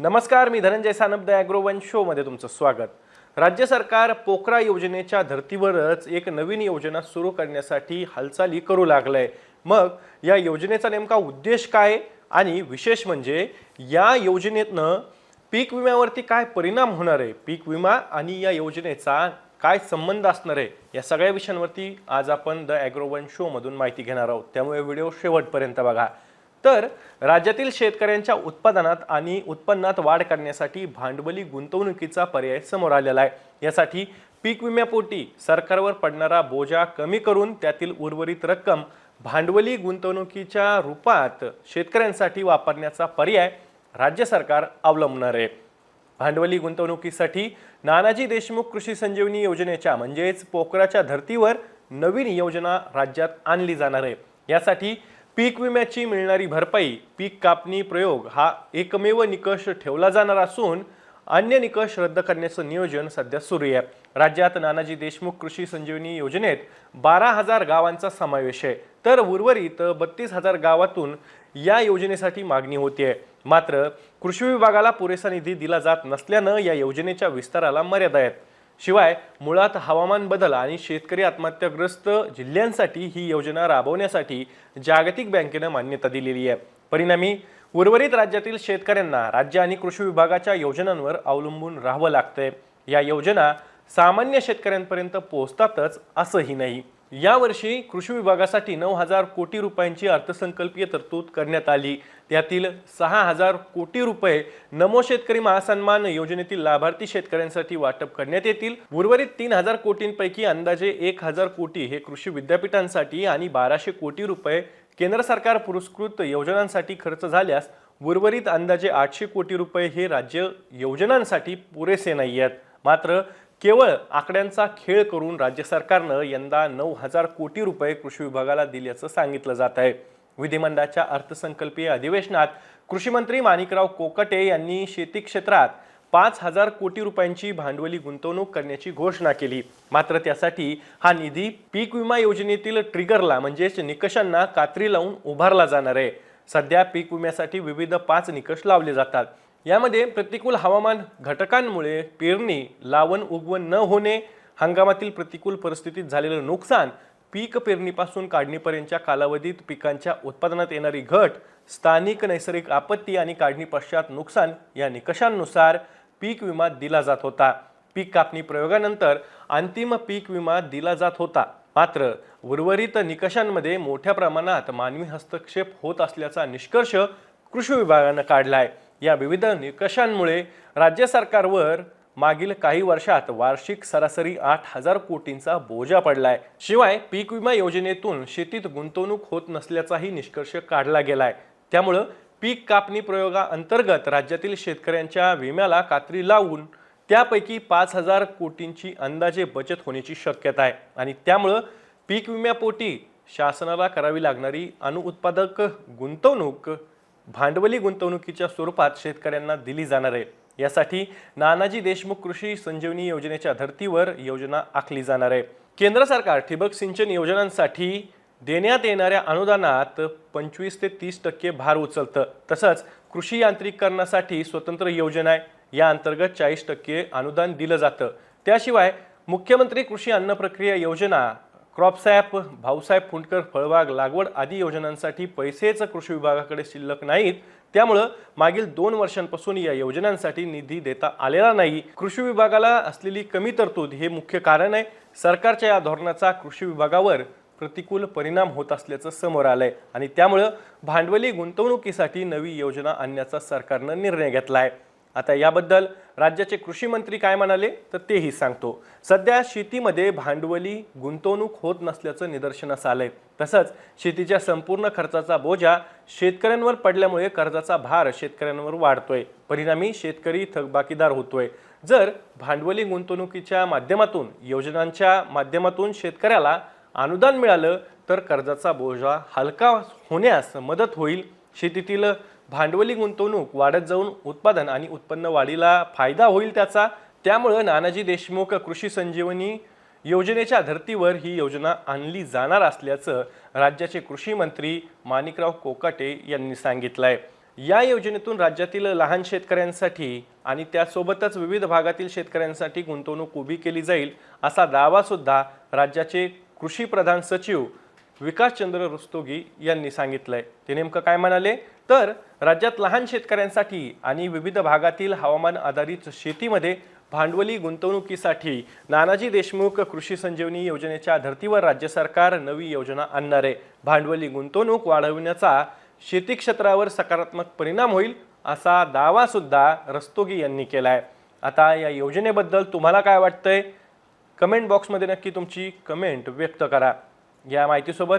नमस्कार मी धनंजय सानप द ॲग्रोवन शोमध्ये तुमचं स्वागत. राज्य सरकार पोकरा योजनेच्या धर्तीवरच एक नवीन योजना सुरू करण्यासाठी हालचाली करू लागलंय. मग या योजनेचा नेमका उद्देश काय आणि विशेष म्हणजे या योजनेतनं पीक विम्यावरती काय परिणाम होणार आहे? पीक विमा आणि या योजनेचा काय संबंध असणार आहे? या सगळ्या विषयांवरती आज आपण द ॲग्रोवन शोमधून माहिती घेणार आहोत. त्यामुळे व्हिडिओ शेवटपर्यंत बघा. तर राज्यातील शेतकऱ्यांच्या उत्पादनात आणि उत्पन्नात वाढ करण्यासाठी भांडवली गुंतवणुकीचा पर्याय समोर आलेला आहे. यासाठी पीक विम्यापोटी सरकारवर पडणारा बोजा कमी करून त्यातील उर्वरित रक्कम भांडवली गुंतवणुकीच्या रूपात शेतकऱ्यांसाठी वापरण्याचा पर्याय राज्य सरकार अवलंबणार आहे. भांडवली गुंतवणुकीसाठी नानाजी देशमुख कृषी संजीवनी योजनेच्या म्हणजेच पोखराच्या धर्तीवर नवीन योजना राज्यात आणली जाणार आहे. यासाठी पीक विम्याची मिळणारी भरपाई पीक कापणी प्रयोग हा एकमेव निकष ठेवला जाणार असून अन्य निकष रद्द करण्याचं नियोजन सध्या सुरू आहे. राज्यात नानाजी देशमुख कृषी संजीवनी योजनेत बारा हजार गावांचा समावेश आहे. तर उर्वरित बत्तीस हजार गावातून या योजनेसाठी मागणी होतीये. मात्र कृषी विभागाला पुरेसा निधी दिला जात नसल्यानं या योजनेच्या विस्ताराला मर्यादा आहेत. शिवाय मुळात हवामान बदल आणि शेतकरी आत्महत्याग्रस्त जिल्ह्यांसाठी ही योजना राबवण्यासाठी जागतिक बँकेनं मान्यता दिलेली आहे. परिणामी उर्वरित राज्यातील शेतकऱ्यांना राज्य आणि कृषी विभागाच्या योजनांवर अवलंबून राहावं लागतंय. या योजना सामान्य शेतकऱ्यांपर्यंत पोहोचतातच असंही नाही. यावर्षी कृषी विभागासाठी नऊ हजार कोटी रुपयांची अर्थसंकल्पीय तरतूद करण्यात आली. त्यातील सहा हजार कोटी रुपये नमो शेतकरी महासन्मान योजनेतील लाभार्थी शेतकऱ्यांसाठी वाटप करण्यात येतील. उर्वरित तीन हजार कोटींपैकी अंदाजे एक हजार कोटी हे कृषी विद्यापीठांसाठी आणि बाराशे कोटी रुपये केंद्र सरकार पुरस्कृत योजनांसाठी खर्च झाल्यास उर्वरित अंदाजे आठशे कोटी रुपये हे राज्य योजनांसाठी पुरेसे नाही आहेत मात्र केवळ आकड्यांचा खेळ करून राज्य सरकारनं यंदा नऊ हजार कोटी रुपये कृषी विभागाला दिल्याचं सांगितलं जात आहे. विधिमंडळाच्या अर्थसंकल्पीय अधिवेशनात कृषीमंत्री माणिकराव कोकटे यांनी शेती क्षेत्रात पाच हजार कोटी रुपयांची भांडवली गुंतवणूक करण्याची घोषणा केली. मात्र त्यासाठी हा निधी पीक विमा योजनेतील ट्रिगरला म्हणजेच निकषांना कात्री लावून उभारला जाणार आहे. सध्या पीक विम्यासाठी विविध पाच निकष लावले जातात. यामध्ये प्रतिकूल हवामान घटकांमुळे पेरणी लावण उगवण न होणे हंगामातील प्रतिकूल परिस्थितीत झालेलं नुकसान पीक पेरणीपासून काढणीपर्यंतच्या कालावधीत पिकांच्या उत्पादनात येणारी घट स्थानिक नैसर्गिक आपत्ती आणि काढणी पश्चात नुकसान या निकषांनुसार पीक विमा दिला जात होता. पीक कापणी प्रयोगानंतर अंतिम पीक विमा दिला जात होता. मात्र उर्वरित निकषांमध्ये मोठ्या प्रमाणात मानवी हस्तक्षेप होत असल्याचा निष्कर्ष कृषी विभागानं काढला आहे या विविध निकषांमुळे राज्य सरकारवर मागील काही वर्षात वार्षिक सरासरी आठ हजार कोटींचा बोजा पडलाय. शिवाय पीक विमा योजनेतून शेतीत गुंतवणूक होत नसल्याचाही निष्कर्ष काढला गेलाय. त्यामुळं पीक कापणी प्रयोगाअंतर्गत राज्यातील शेतकऱ्यांच्या विम्याला कात्री लावून त्यापैकी पाच हजार कोटींची अंदाजे बचत होण्याची शक्यता आहे. आणि त्यामुळं पीक विम्यापोटी शासनाला करावी लागणारी अनुउत्पादक गुंतवणूक भांडवली गुंतवणुकीच्या स्वरूपात शेतकऱ्यांना दिली जाणार आहे. यासाठी नानाजी देशमुख कृषी संजीवनी योजनेच्या धर्तीवर योजना आखली जाणार आहे. केंद्र सरकार ठिबक सिंचन योजनांसाठी देण्यात येणाऱ्या अनुदानात पंचवीस ते तीस टक्के भार उचलतं. तसंच कृषी यांत्रिकरणासाठी स्वतंत्र योजना आहे. या अंतर्गत चाळीस टक्के अनुदान दिलं जातं. त्याशिवाय मुख्यमंत्री कृषी अन्न प्रक्रिया योजना क्रॉपसॅप भाऊसाहेब फुंडकर फळबाग लागवड आदी योजनांसाठी पैसेच कृषी विभागाकडे शिल्लक नाहीत. त्यामुळं मागील दोन वर्षांपासून या योजनांसाठी निधी देता आलेला नाही. कृषी विभागाला असलेली कमी तरतूद हे मुख्य कारण आहे. सरकारच्या या धोरणाचा कृषी विभागावर प्रतिकूल परिणाम होत असल्याचं समोर आलंय. आणि त्यामुळं भांडवली गुंतवणुकीसाठी नवी योजना आणण्याचा सरकारनं निर्णय घेतला आहे आता याबद्दल राज्याचे कृषी मंत्री काय म्हणाले तर तेही सांगतो. सध्या शेतीमध्ये भांडवली गुंतवणूक होत नसल्याचं निदर्शनास आलंय. तसंच शेतीच्या संपूर्ण खर्चाचा बोजा शेतकऱ्यांवर पडल्यामुळे कर्जाचा भार शेतकऱ्यांवर वाढतोय. परिणामी शेतकरी थकबाकीदार होतोय. जर भांडवली गुंतवणुकीच्या माध्यमातून योजनांच्या माध्यमातून शेतकऱ्याला अनुदान मिळालं तर कर्जाचा बोजा हलका होण्यास मदत होईल. शेतीतील भांडवली गुंतवणूक वाढत जाऊन उत्पादन आणि उत्पन्न वाढीला फायदा होईल त्याचा. त्यामुळं नानाजी देशमुख कृषी संजीवनी योजनेच्या धर्तीवर ही योजना आणली जाणार असल्याचं राज्याचे कृषी मंत्री माणिकराव कोकाटे यांनी सांगितलंय. या योजनेतून राज्यातील लहान शेतकऱ्यांसाठी आणि त्यासोबतच विविध भागातील शेतकऱ्यांसाठी गुंतवणूक उभी केली जाईल असा दावा सुद्धा राज्याचे कृषी प्रधान सचिव विकासचंद्र रुस्तोगी यांनी सांगितलंय. ते नेमकं काय म्हणाले? तर राज्यात लहान शेतकऱ्यांसाठी आणि विविध भागातील हवामान आधारित शेतीमध्ये भांडवली गुंतवणुकीसाठी नानाजी देशमुख कृषी संजीवनी योजनेच्या धर्तीवर राज्य सरकार नवी योजना आणणार आहे. भांडवली गुंतवणूक वाढविण्याचा शेती क्षेत्रावर सकारात्मक परिणाम होईल असा दावा सुद्धा रस्तोगी यांनी केलाय. आता या योजनेबद्दल तुम्हाला काय वाटतंय? कमेंट बॉक्समध्ये नक्की तुमची कमेंट व्यक्त करा. या माहितीसोबत